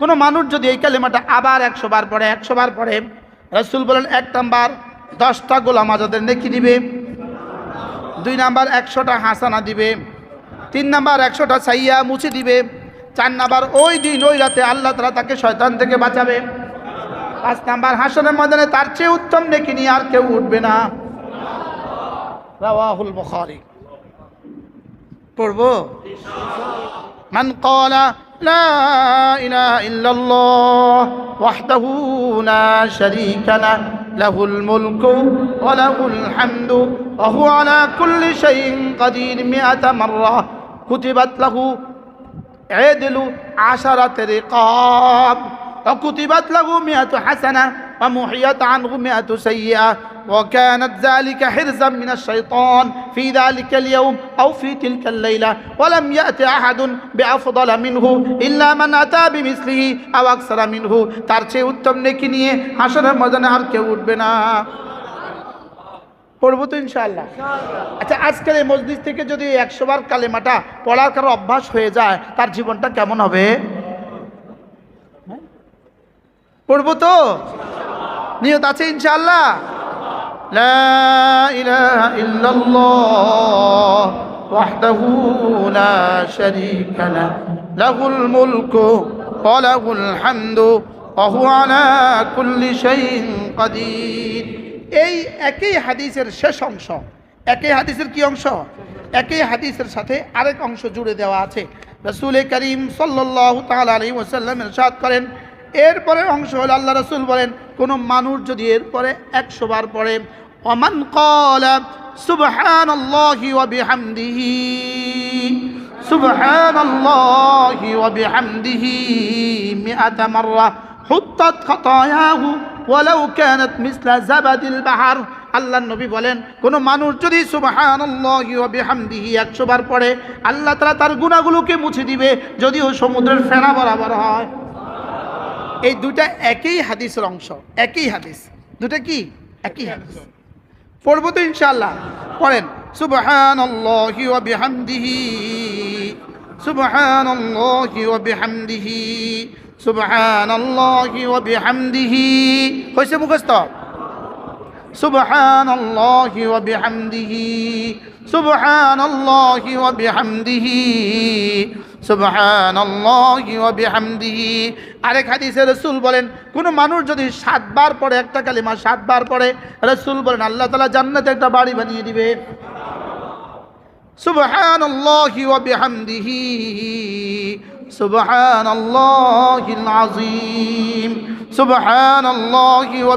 কোনো মানুষ যদি এই কালেমাটা আবার একশো বার পড়ে, একশো বার পড়ে, রসুল বলেন এক নাম্বার, দশটা গোলাম আজাদের নেকি দিবে। দুই নাম্বার, একশোটা হাসানা দিবে। তিন নাম্বার, একশোটা সাইয়া মুছে দিবে। চার নাম্বার, ওই দিন, ওই রাতে আল্লাহ তালা তাকে শয়তান থেকে বাঁচাবে। পাঁচ নাম্বার, হাসনের ময়দানে তার চেয়ে উত্তম নেকি নিয়ে আর কেউ উঠবে না। পড়ব? من قال لا إله إلا الله وحده لا شريك له له الملك وله الحمد وهو على كل شيء قدير مئة مرة كتبت له عدل عشرة رقاب وكتبت له مئة حسنة ومحيت عنه مئة سيئة وكانت ذلك حرزا من الشيطان في ذلك اليوم أو في تلك الليلة ولم يأت أحد بأفضل منه إلا من أتى بمثله أو أكثر منه ترچه উত্তম নেকি নিয়ে হাসরের ময়দানে আর কেউ উঠবে না পড়বো তো ইনশাআল্লাহ আচ্ছা আজকের এই মসজিদ থেকে যদি একশো বার কালেমাটা পড়ার কারো অভ্যাস হয়ে যায় তার জীবনটা কেমন হবে হ্যাঁ? পড়বো তো নিয়ত আছে ইনশাল্লাহ وحده لا شريك له له الملك وله الحمد وهو على كل شيء قدير এই একই হাদিসের শেষ অংশ, একই হাদিসের কি অংশ? একই হাদিসের সাথে আরেক অংশ জুড়ে দেওয়া আছে। রসুলে করিম সাল্লাহ তাল আলী ওসাল্লাম ইরশাদ করেন, এরপরের অংশ হল আল্লাহ রসুল বলেন কোনো মানুষ যদি এরপরে একশো বার পড়ে, অমান কল সুবহান জাবাদিল আল্লাহ নবী বলেন, কোন মানুষ যদি 100 বার পড়ে, আল্লাহ তাআলা তার গুণাগুলোকে মুছে দিবে, যদিও সমুদ্রের ফেনা বরাবর হয়। এই দুটা একই হাদিসের অংশ একই হাদিস। দুটা কি? একই হাদিস। পড়ব তো ইনশাআল্লাহ। পড়েন সুবহানাল্লাহি ওয়া বিহামদিহি সুবহানাল্লাহি ওয়া বিহামদিহি সুবহানাল্লাহি ওয়া বিহামদিহি। হইছে মুখস্থ? সুবহানাল্লাহি ওয়া বিহামদিহি সুবহানাল্লাহি ওয়া বিহামদিহি। বিহামদিহি। আরেক হাদিসে রাসূল বলেন, কোন মানুষ যদি সাতবার পড়ে, একটা কালিমা সাতবার পড়ে, রাসূল বলেন, আল্লাহ তাআলা জান্নাতে একটা বাড়ি বানিয়ে দিবে। ওয়া বিহামদিহি। সুবহানাল্লাহিল আযীম। সুবহানাল্লাহি ওয়া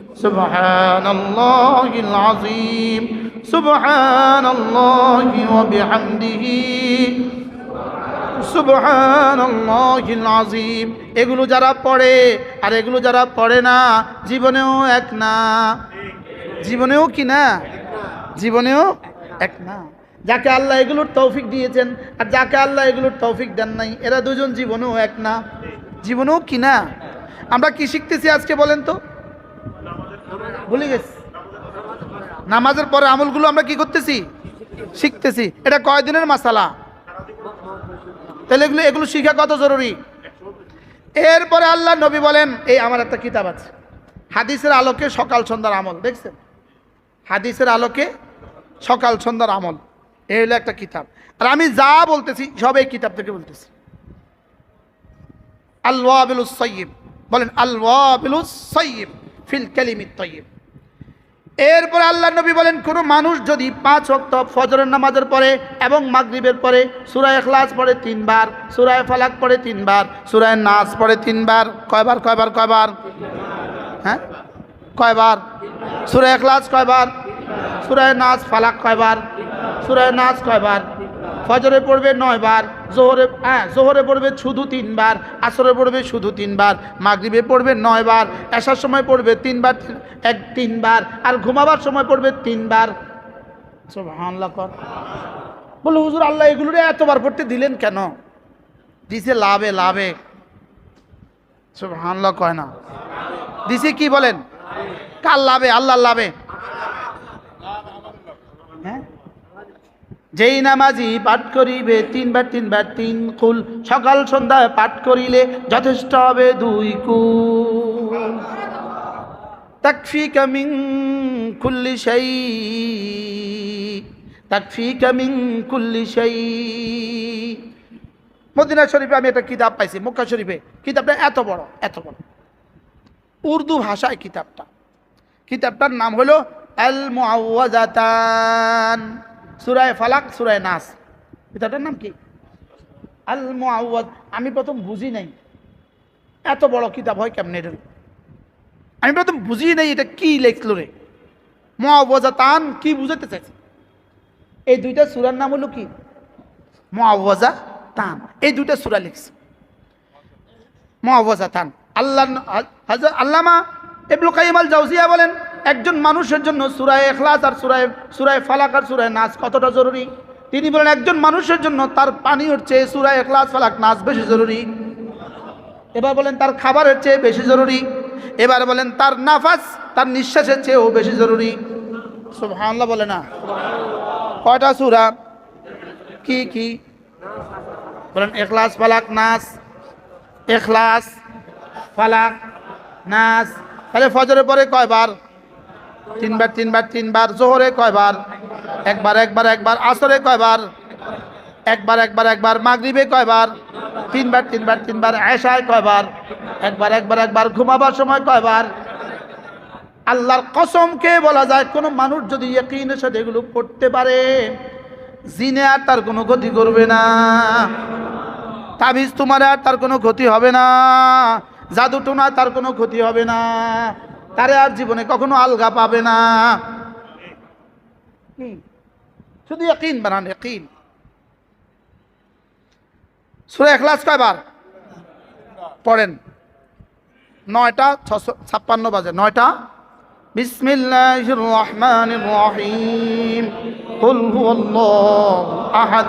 سبحان الله العظيم سبحان الله وبحمده সুবহান আজিম এগুলো যারা পড়ে আর এগুলো যারা পড়ে না জীবনেও এক না জীবনেও কি না জীবনেও এক না যাকে আল্লাহ এগুলোর তৌফিক দিয়েছেন আর যাকে আল্লাহ এগুলোর তৌফিক দেন নাই এরা দুজন জীবনেও এক না জীবনেও কি না আমরা কি শিখতেছি আজকে বলেন তো ভুলে গেছি। নামাজের পরে আমলগুলো আমরা কি করতেছি? শিখতেছি। এটা কয়দিনের মাসালা? তাহলে এগুলো এগুলো শিখা কত জরুরি? এরপরে আল্লাহ নবী বলেন, এই আমার একটা কিতাব আছে। হাদিসের আলোকে সকাল সন্ধ্যার আমল, দেখছেন? হাদিসের আলোকে সকাল সন্ধ্যার আমল। এই হলো একটা কিতাব। আর আমি যা বলতেছি, সব এই কিতাব থেকে বলতেছি। আল্লাহ সৈয়ব বলেন আল্লাহ সৈয়ব ফিল তৈয়ব এরপরে আল্লাহ নবী বলেন, কোনো মানুষ যদি পাঁচ অক্ত ফজরের নামাজের পরে এবং মাগরিবের পরে সুরায় এখলাস পড়ে তিনবার সুরায় ফালাক পড়ে তিনবার সুরায় নাচ পড়ে তিনবার, কয়বার কয়বার কয়বার? হ্যাঁ? কয়বার? সুরায় এখলাস কয়বার? সুরায় নাচ ফালাক কয়বার? সুরায় নাচ কয়বার? ফজরে পড়বে নয় বার, জোহরে হ্যাঁ জোহরে পড়বে শুধু তিনবার আসরে পড়বে শুধু তিনবার মাগরিবে পড়বে নয় বার এসার সময় পড়বে তিনবার এক তিনবার আর ঘুমাবার সময় পড়বে তিনবার সুবহানাল্লাহ কর। বলে, হুজুর, আল্লাহ এগুলোরে এতবার পড়তে দিলেন কেন? দিছে লাভে লাভে। সুবহানাল্লাহ কয় না। দিছে কি বলেন? কার লাভে? আল্লাহর লাভে। যেই নামাজি পাঠ করিবে, তিনবার তিনবার তিন কুল। সকাল সন্ধ্যায় পাঠ করিলে যথেষ্ট হবে দুই কুল। তাকফিকা মিন কুল্লি শাই, তাকফিকা মিন কুল্লি শাই। মদিনা শরীফে আমি একটা কিতাব পাইছি, মক্কা শরীফে। কিতাবটা এত বড় এত বড়। উর্দু ভাষায় কিতাবটা। কিতাবটার নাম হলো আল মুআওয়াজাতান সুরায় ফালাক, সুরায় নাস। কিতাবটার নাম কি? আল মুআওয়াজ আমি প্রথম বুঝি নাই। এত বড় কিতাব হয় কেমনে এটা? আমি প্রথম বুঝি নাই এটা কি লেখলো রে। মুআওয়াজাতান কি বুঝাতে চাইছে? এই দুইটা সুরার নাম হলো কি? মুআওয়াজা তান এই দুইটা সুরা লিখছে। মুআওয়াজা তান আল্লাহ আল্লামা ইবনুল কাইয়িম আল জাওজিয়া বলেন একজন মানুষের জন্য সুরায় এখলাস আর সুরায় সুরায় ফালাক আর সুরায় নাচ কতটা জরুরি? তিনি বলেন, একজন মানুষের জন্য তার পানি হচ্ছে সুরায় এখলাস, ফালাক, নাচ বেশি জরুরি। এবার বলেন, তার খাবারের চেয়ে বেশি জরুরি। এবার বলেন, তার নাফাস, তার নিঃশ্বাসের চেয়েও বেশি জরুরি। সুবহানাল্লাহ বলে না? কয়টা সুরা? কি কি? বলেন, এখলাস, ফালাক নাস এখলাস, ফালাক নাস তাহলে ফজরের পরে কয়বার? তিনবার তিনবার তিনবার, জোহরে কয়বার? একবার একবার একবার, আসরে কয়বার? একবার একবার একবার, মাগরিবে কয়বার? তিনবার তিনবার তিনবার, এশায় কয়বার? একবার একবার একবার, ঘুমাবার সময় কয়বার? আল্লাহর কসমকে বলা যায়, কোনো মানুষ যদি ইয়কিনের সাথে এগুলো করতে পারে, জিনে আর তার কোনো ক্ষতি করবে না। তাবিজ তোমার আর তার কোনো ক্ষতি হবে না। জাদু টোনা তার কোনো ক্ষতি হবে না। তারে আর জীবনে কখনো আলগা পাবে না হুম। শুধু একইন বানান একইন সুরে এখলাস কয়বার পড়েন নয়টা ছশো ছাপ্পান্ন বাজে নয়টা بسم الله الرحمن الرحيم قل هو الله أحد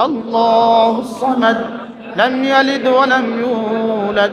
الله الصمد لم يلد ولم يولد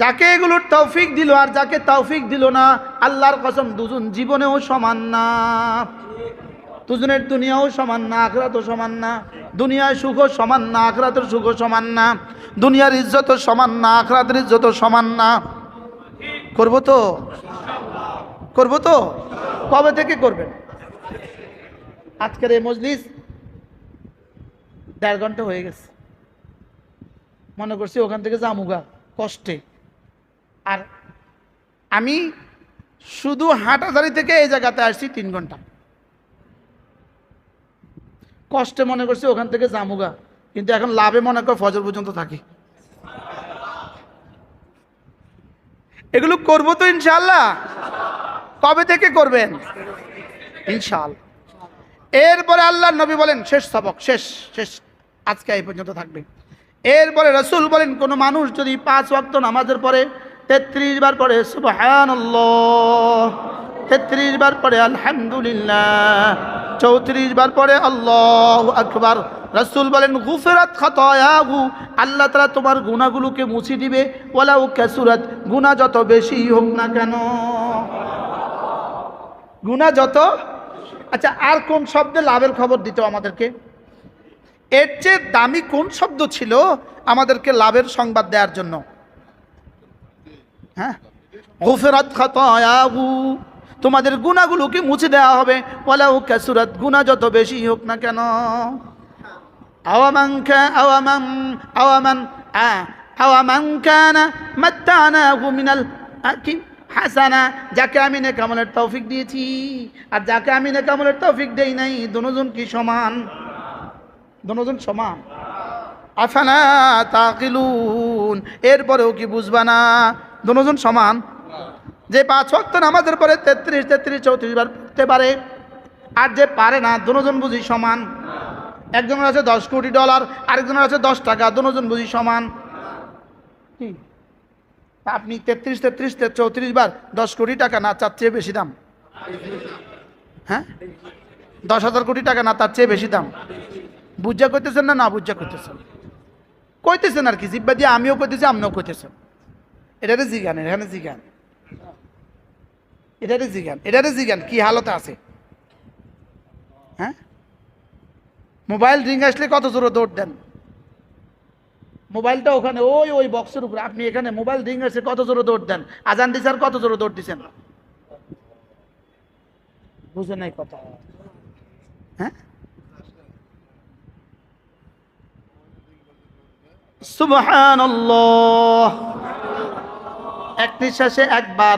যাকে এগুলোর তৌফিক দিল আর যাকে তৌফিক দিল না, আল্লাহর কসম দুজন জীবনেও সমান না। দুজনের দুনিয়াও সমান না, আখরাতও সমান না। দুনিয়ার সুখও সমান না, আখরাতের সুখও সমান না। দুনিয়ার ইজ্জতও সমান না, আখরাতের ইজ্জতও সমান না। করব তো? করব তো? কবে থেকে করবেন? আজকের এই মজলিস দেড় ঘণ্টা হয়ে গেছে। মনে করছি ওখান থেকে জামুগা কষ্টে। আর আমি শুধু হাঁটাদারি থেকে এই জায়গাতে আসছি তিন ঘণ্টা। কষ্টে মনে করছি ওখান থেকে জামুগা কিন্তু এখন লাভে মনে কর ফজর পর্যন্ত থাকি। এগুলো করব তো ইনশাল্লাহ কবে থেকে করবেন? ইনশাল্লাহ এরপরে আল্লাহ নবী বলেন, শেষ সবক, শেষ শেষ, আজকে এই পর্যন্ত থাকবে। এরপরে রসুল বলেন, কোনো মানুষ যদি পাঁচ ওয়াক্ত নামাজের পরে তেত্রিশ বার পরে সুবহান তেত্রিশ বার পরে আলহামদুলিল্লাহ। চৌত্রিশ বার পরে আল্লাহ আকবার। রসুল বলেন, গুফেরাত খতয়াহু। আল্লাহ তালা তোমার গুণাগুলোকে মুছি দিবে। ওলাউ ক্যাসুরাত গুণা যত বেশি হোক না কেন। গুণা যত আচ্ছা আর কোন শব্দে লাভের খবর দিত আমাদেরকে? এর চেয়ে দামি কোন শব্দ ছিল আমাদেরকে লাভের সংবাদ দেওয়ার জন্য? হ্যাঁ? গুফেরাত খতয়াহু। তোমাদের গুণাগুলোকে মুছে দেওয়া হবে। ওলাউ ক্যাসুরাত গুণা যত বেশি হোক না কেন। আওয়ামান কা আওয়ামান আওয়ামান আ আওয়ামান কানা মাত্তানাহু মিনাল আ, কি হাসানা। যাকে আমি নেকামলের তৌফিক দিয়েছি আর যাকে আমি নেকামলের তৌফিক দেই নাই দুজন কি সমান? দুজন সমান। আফানা তাকিলুন এরপরেও কি বুঝবা না? দুজন সমান। যে পাঁচ ওয়াক্ত নামাজের পরে তেত্রিশ তেত্রিশ, চৌত্রিশ বার পড়তে পারে, আর যে পারে না, দুজন বুঝি সমান। একজনের আছে দশ কোটি ডলার, আরেকজনের আছে দশ টাকা, দুজন বুঝি সমান। আপনি তেত্রিশ তেত্রিশ চৌত্রিশ বার দশ কোটি টাকা না, তার চেয়ে বেশি দাম। হ্যাঁ? দশ হাজার কোটি টাকা না, তার চেয়ে বেশি দাম। বুঝা করতেছেন না না বুঝা করতেছেন কইতেছেন আর কি, জিব্বা দিয়ে আমিও কইতেছি আপনিও কইতেছেন। এটারে জিগান, এখানে জিগান। এটারে জিগান এটারে জিগান, কি হালতে আছে? হ্যাঁ? মোবাইল রিং আসলে কত জোরে দৌড় দেন? মোবাইলটা ওখানে, ওই ওই বক্সের উপরে। আপনি এখানে মোবাইল রিং আসলে কত জোরে দৌড় দেন? আজান দিছেন কত জোরে দৌড় দিছেন? বুঝে নাই কথা। হ্যাঁ? সুবহানাল্লাহ। এক নিঃশ্বাসে একবার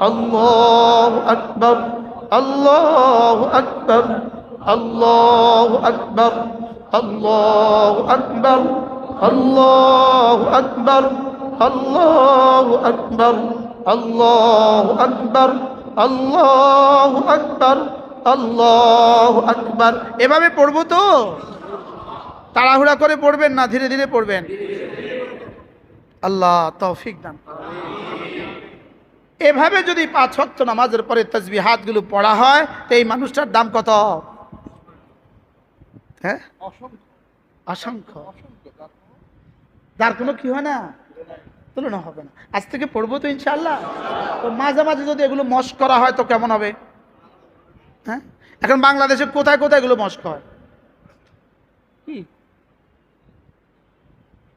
আল্লাহু আকবার আল্লাহু আকবার আল্লাহু আকবার আল্লাহু আকবার আল্লাহু আকবার আল্লাহু আকবার আল্লাহু আকবার আল্লাহু আকবার, আল্লাহ আকবার। এভাবে পড়ব তো? তাড়াহুড়া করে পড়বেন না, ধীরে ধীরে পড়বেন। আল্লাহ তৌফিক দান। এভাবে যদি পাঁচ ওয়াক্ত নামাজের পরে তসবি হাতগুলো পড়া হয়, তো এই মানুষটার দাম কত? হ্যাঁ? অসংখ্য। যার কোনো কি হয় না? তুলনা হবে না। আজ থেকে পড়ব তো ইনশাল্লাহ তো মাঝে মাঝে যদি এগুলো মস্ক করা হয়, তো কেমন হবে? হ্যাঁ? এখন বাংলাদেশে কোথায় কোথায় এগুলো মস্ক হয়? কি?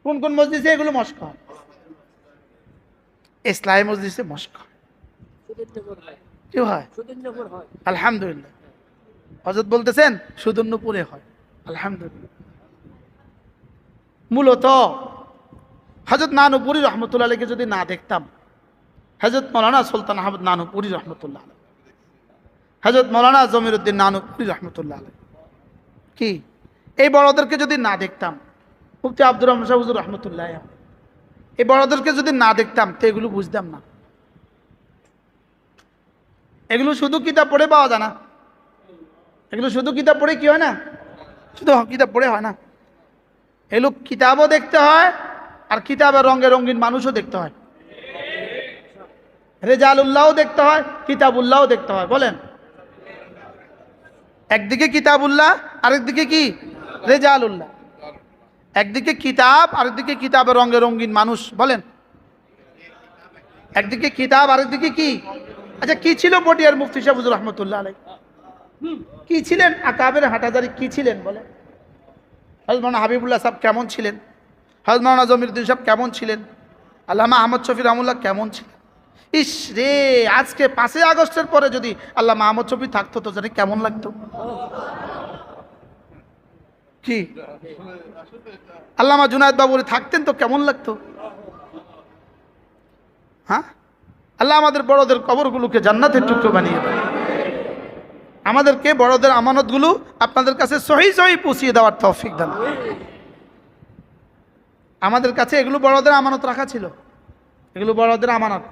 কোন কোন মসজিদে এগুলো মস্ক হয়? ইসলামী মসজিদে মস্ক কি হয়? আলহামদুলিল্লাহ। হজরত বলতেছেন সুদর্ণপুরে হয়। আলহামদুলিল্লাহ। মূলত হজরত নানুপুরি রহমতুল্লাহ আলীকে যদি না দেখতাম হজরত মৌলানা সুলতান আহমদ নানুপুরি রহমতুল্লাহ আলী হজরত মৌলানা জমিরুদ্দিন নানুপুরি রহমতুল্লাহ আলী কি? এই বড়দেরকে যদি না দেখতাম মুফতি আব্দুর রহমান শাহ হুজুর রহমতুল্লাহ এই বড়দেরকে যদি না দেখতাম তো এগুলো বুঝতাম না। এগুলো শুধু কিতাব পড়ে পাওয়া যায় না। এগুলো শুধু কিতাব পড়ে কি হয় না? শুধু কিতাব পড়ে হয় না। এগুলো কিতাবও দেখতে হয় আর কিতাবের রঙে রঙিন মানুষও দেখতে হয়। রেজালুল্লাহও দেখতে হয় কিতাব কিতাবুল্লাহও দেখতে হয়। বলেন। একদিকে কিতাব কিতাবুল্লাহ, আরেকদিকে কি? রেজালুল্লাহ। একদিকে কিতাব, আরেকদিকে কিতাবের রঙে রঙিন মানুষ। বলেন। একদিকে কিতাব, আরেকদিকে কি? আচ্ছা কি ছিল পটিয়ার মুফতি সাহুজুর রহমতুল্লাহ আলাই কি ছিলেন? আকাবের হাটাজারি কি ছিলেন বলে হজমান হাবিবুল্লাহ সাহেব কেমন ছিলেন? হজমান জমিরুদ্দিন সাহেব কেমন ছিলেন? আল্লামা আহমদ শফি রহমুল্লাহ কেমন ছিলেন? ইস রে আজকে পাঁচই আগস্টের পরে যদি আল্লাহ আহমদ শফি থাকতো তো জানি কেমন লাগতো। কি? আল্লামা জুনায়দ বাবুরি থাকতেন তো কেমন লাগতো? হ্যাঁ? আল্লাহ আমাদের বড়দের কবরগুলোকে জান্নাতের টুকরো বানিয়ে দেয় আমাদেরকে বড়দের আমানতগুলো আপনাদের কাছে সহি সহি পুষিয়ে দেওয়ার তৌফিক দান। আমাদের কাছে এগুলো বড়দের আমানত রাখা ছিল। এগুলো বড়দের আমানত।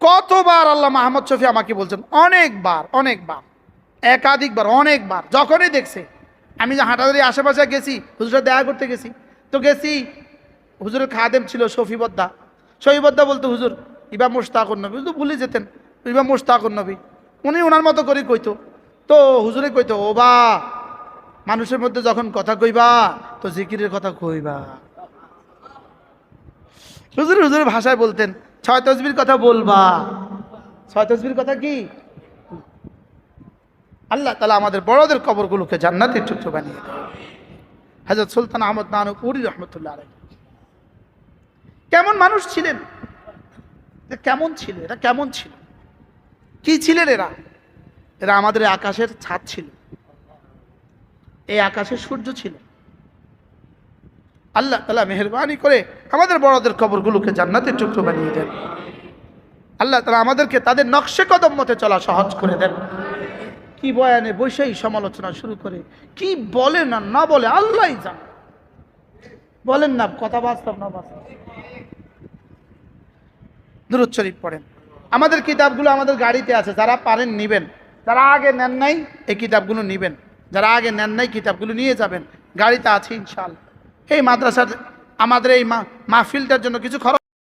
কতবার আল্লাহ মাহমদ শফি আমাকে বলছেন, অনেকবার অনেকবার, একাধিকবার, অনেকবার, যখনই দেখছে, আমি যে হাঁটাদারি আশেপাশে গেছি, হুজুরের দেখা করতে গেছি, তো গেছি, হুজুরের খাদেম ছিল শফিবদ্দা শফিবদ্দা বলতো, হুজুর ইবা মোস্তাকুর নবী। হুজুর ভুলে যেতেন। ইবা মোস্তাকুর নবী, উনি ওনার মতো করে কইতো। তো হুজুরে কইতো, ও বা, মানুষের মধ্যে যখন কথা কইবা, তো জিকিরের কথা কইবা। হুজুর, হুজুরের ভাষায় বলতেন, ছয় তসবির কথা বলবা। ছয় তসবির কথা কি? আল্লাহ তালা আমাদের বড়দের কবরগুলোকে জান্নাতের টুকরো বানিয়ে দেয় হাজরত সুলতান আহমদ নানুপুরি রহমতুল্লাহ আলাই কেমন মানুষ ছিলেন? কেমন ছিল, এরা কেমন ছিল? কি ছিলেন এরা? এরা আমাদের আকাশের ছাদ ছিল। এই আকাশের সূর্য ছিল। আল্লাহ তালা মেহরবানি করে আমাদের বড়দের কবরগুলোকে জান্নাতের টুকরো বানিয়ে দেন। আল্লাহ তালা আমাদেরকে তাদের নকশে কদম মতে চলা সহজ করে দেন। কি বয়ানে বৈশাহী সমালোচনা শুরু করে। কি বলে না না বলে আল্লাহ জান। বলেন না, কথা বাস্তব না বাস্তব। দূরত শরীফ পড়েন। আমাদের কিতাবগুলো আমাদের গাড়িতে আছে, যারা পারেন নিবেন। যারা আগে নেন নাই, এই কিতাবগুলো নিবেন। যারা আগে নেন নাই, কিতাবগুলো নিয়ে যাবেন। গাড়িতে আছে ইনশাল এই মাদ্রাসার, আমাদের এই মাহফিলটার জন্য কিছু খরচ